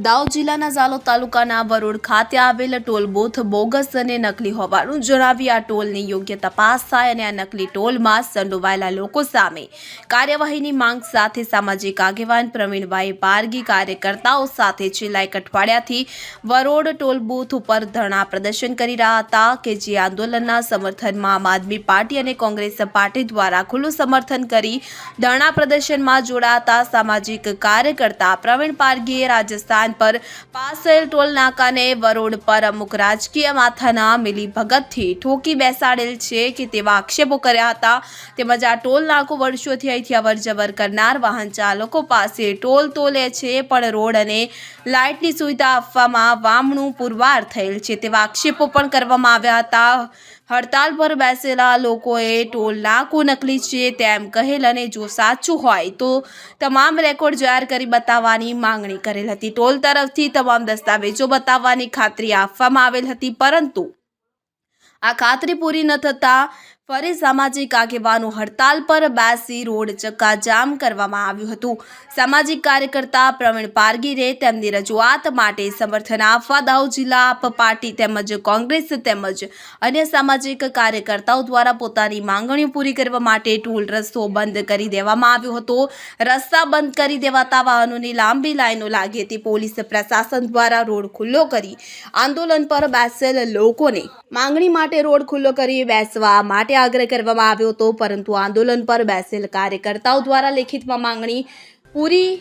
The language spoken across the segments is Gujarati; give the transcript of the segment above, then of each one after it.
દાહોદ જિલ્લાના ઝાલોદ તાલુકાના વરોડ ખાતે આવેલ ટોલ બૂથ બોગસ અને નકલી હોવાનું જણાવી આ ટોલની યોગ્ય તપાસ થાય અને આ નકલી ટોલમાં સંડોવાયેલા લોકો સામે કાર્યવાહીની માંગ સાથે સામાજિક આગેવાન પ્રવીણભાઈ પારગી કાર્યકર્તાઓ સાથે છેલ્લા એક અઠવાડિયાથી વરોડ ટોલ બૂથ ઉપર ધરણા પ્રદર્શન કરી રહ્યા હતા કે જે આંદોલનના સમર્થનમાં આમ આદમી પાર્ટી અને કોંગ્રેસ પાર્ટી દ્વારા ખુલ્લું સમર્થન કરી ધરણા પ્રદર્શનમાં જોડાતા સામાજિક કાર્યકર્તા પ્રવીણ પારગીએ રાજસ્થાન પર પાસેલ ટોલ નાકાને વરોડ પર અમુક રાજકીય માથાના મિલી ભગતથી ઠોકી બેસાડેલ છે કે તેવા આક્ષેપો કર્યા હતા. તેમજ આ ટોલ નાકો વર્ષોથી અહીંથી અવર જવર કરનાર વાહન ચાલકો પાસે ટોલ તો લે છે, પણ રોડ અને લાઇટની સુવિધા આપવામાં વામણું પુરવાર થયેલ છે તેવા આક્ષેપો પણ કરવામાં આવ્યા હતા. હડતાલ પર બેસેલા લોકોએ ટોલ નાખું નકલી છે તેમ કહેલ અને જો સાચું હોય તો તમામ રેકોર્ડ જાહેર કરી બતાવવાની માંગણી કરેલ હતી. ટોલ તરફથી તમામ દસ્તાવેજો બતાવવાની ખાતરી આપવામાં આવેલ હતી, પરંતુ આ ખાતરી પૂરી ન થતાં ફરી સામાજિક આગેવાનો હડતાલ પર બેસી રોડ ચક્કાજામ કરવામાં આવ્યું હતું. સામાજિક કાર્યકર્તા પ્રવીણ પારગીરે તેમની રજૂઆત માટે સમર્થન આપવા દાહોદ જિલ્લા આપ પાર્ટી તેમજ કોંગ્રેસ તેમજ અન્ય સામાજિક કાર્યકર્તાઓ દ્વારા પોતાની માંગણીઓ પૂરી કરવા માટે ટોલ રસ્તો બંધ કરી દેવામાં આવ્યો હતો. રસ્તા બંધ કરી દેવાતા વાહનોની લાંબી લાઈનો લાગી હતી. પોલીસ પ્રશાસન દ્વારા રોડ ખુલ્લો કરી આંદોલન પર બેસેલ લોકોને માંગણી માટે રોડ ખુલ્લો કરી બેસવા માટે આગ્રહ કરવામાં આવ્યો હતો, પરંતુ આંદોલન પર બેસેલ કાર્યકર્તાઓ દ્વારા લેખિતમાં માંગણી પૂરી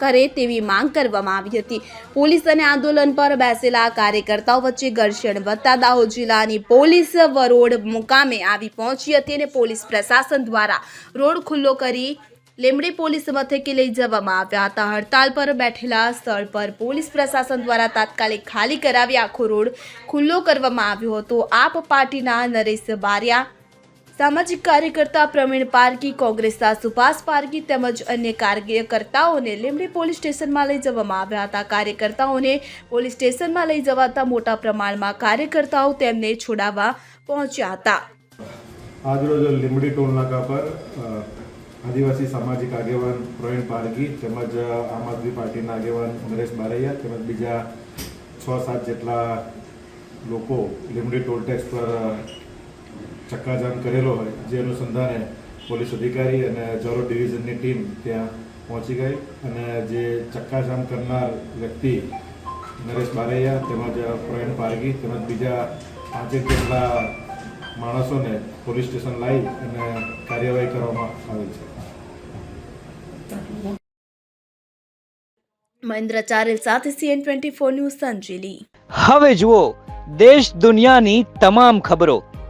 કરે તેવી માંગ કરવામાં આવી હતી. પોલીસ અને આંદોલન પર બેસેલા કાર્યકર્તાઓ વચ્ચે ઘર્ષણ વધતા દાહોદ જિલ્લાની પોલીસ વરોડ મુકામે આવી પહોંચી હતી અને પોલીસ પ્રશાસન દ્વારા રોડ ખુલ્લો કરી લીમડી પોલીસ મથકે લઈ જવામાં આવ્યા હતા. હડતાલ પર બેઠેલા સ્થળ પર પોલીસ પ્રશાસન દ્વારા તાત્કાલિક ખાલી કરાવી આખો રોડ ખુલ્લો કરવામાં આવ્યો હતો. આપ પાર્ટીના નરેશ બારિયા સામાજિક કાર્યકર્તા પ્રવીણ પારકી, કોંગ્રેસના સુભાષ પારકી તેમજ અન્ય કાર્યકર્તાઓને લીંબડી પોલીસ સ્ટેશનમાં લઈ જવામાં આવ્યા હતા. કાર્યકર્તાઓને પોલીસ સ્ટેશનમાં લઈ જવાતા મોટા પ્રમાણમાં કાર્યકર્તાઓ તેમને છોડાવવા પહોંચ્યા હતા. આજરોજ લીંબડી ટોલ નાકા પર આદિવાસી સામાજિક આગેવાન પ્રવીણ પારગી તેમજ આમ આદમી પાર્ટીના આગેવાન નરેશ બારૈયા તેમજ બીજા છ સાત જેટલા લોકો લીંબડી ટોલ ટેક્સ પર ચક્કાજામ કરેલો હોય જે અનુસંધાને પોલીસ અધિકારી અને જરોડ ડિવિઝનની ટીમ ત્યાં પહોંચી ગઈ અને જે ચક્કાજામ કરનાર વ્યક્તિ નરેશ બારૈયા તેમજ પ્રવીણ પારગી તેમજ બીજા પાંચેક જેટલા માણસોને પોલીસ સ્ટેશન લાવી અને કાર્યવાહી કરવામાં આવી છે. મહેન્દ્ર ચારેલ સાથે CN twenty four news Sanjeli. હવે જુઓ દેશ દુનિયાની તમામ ખબરો.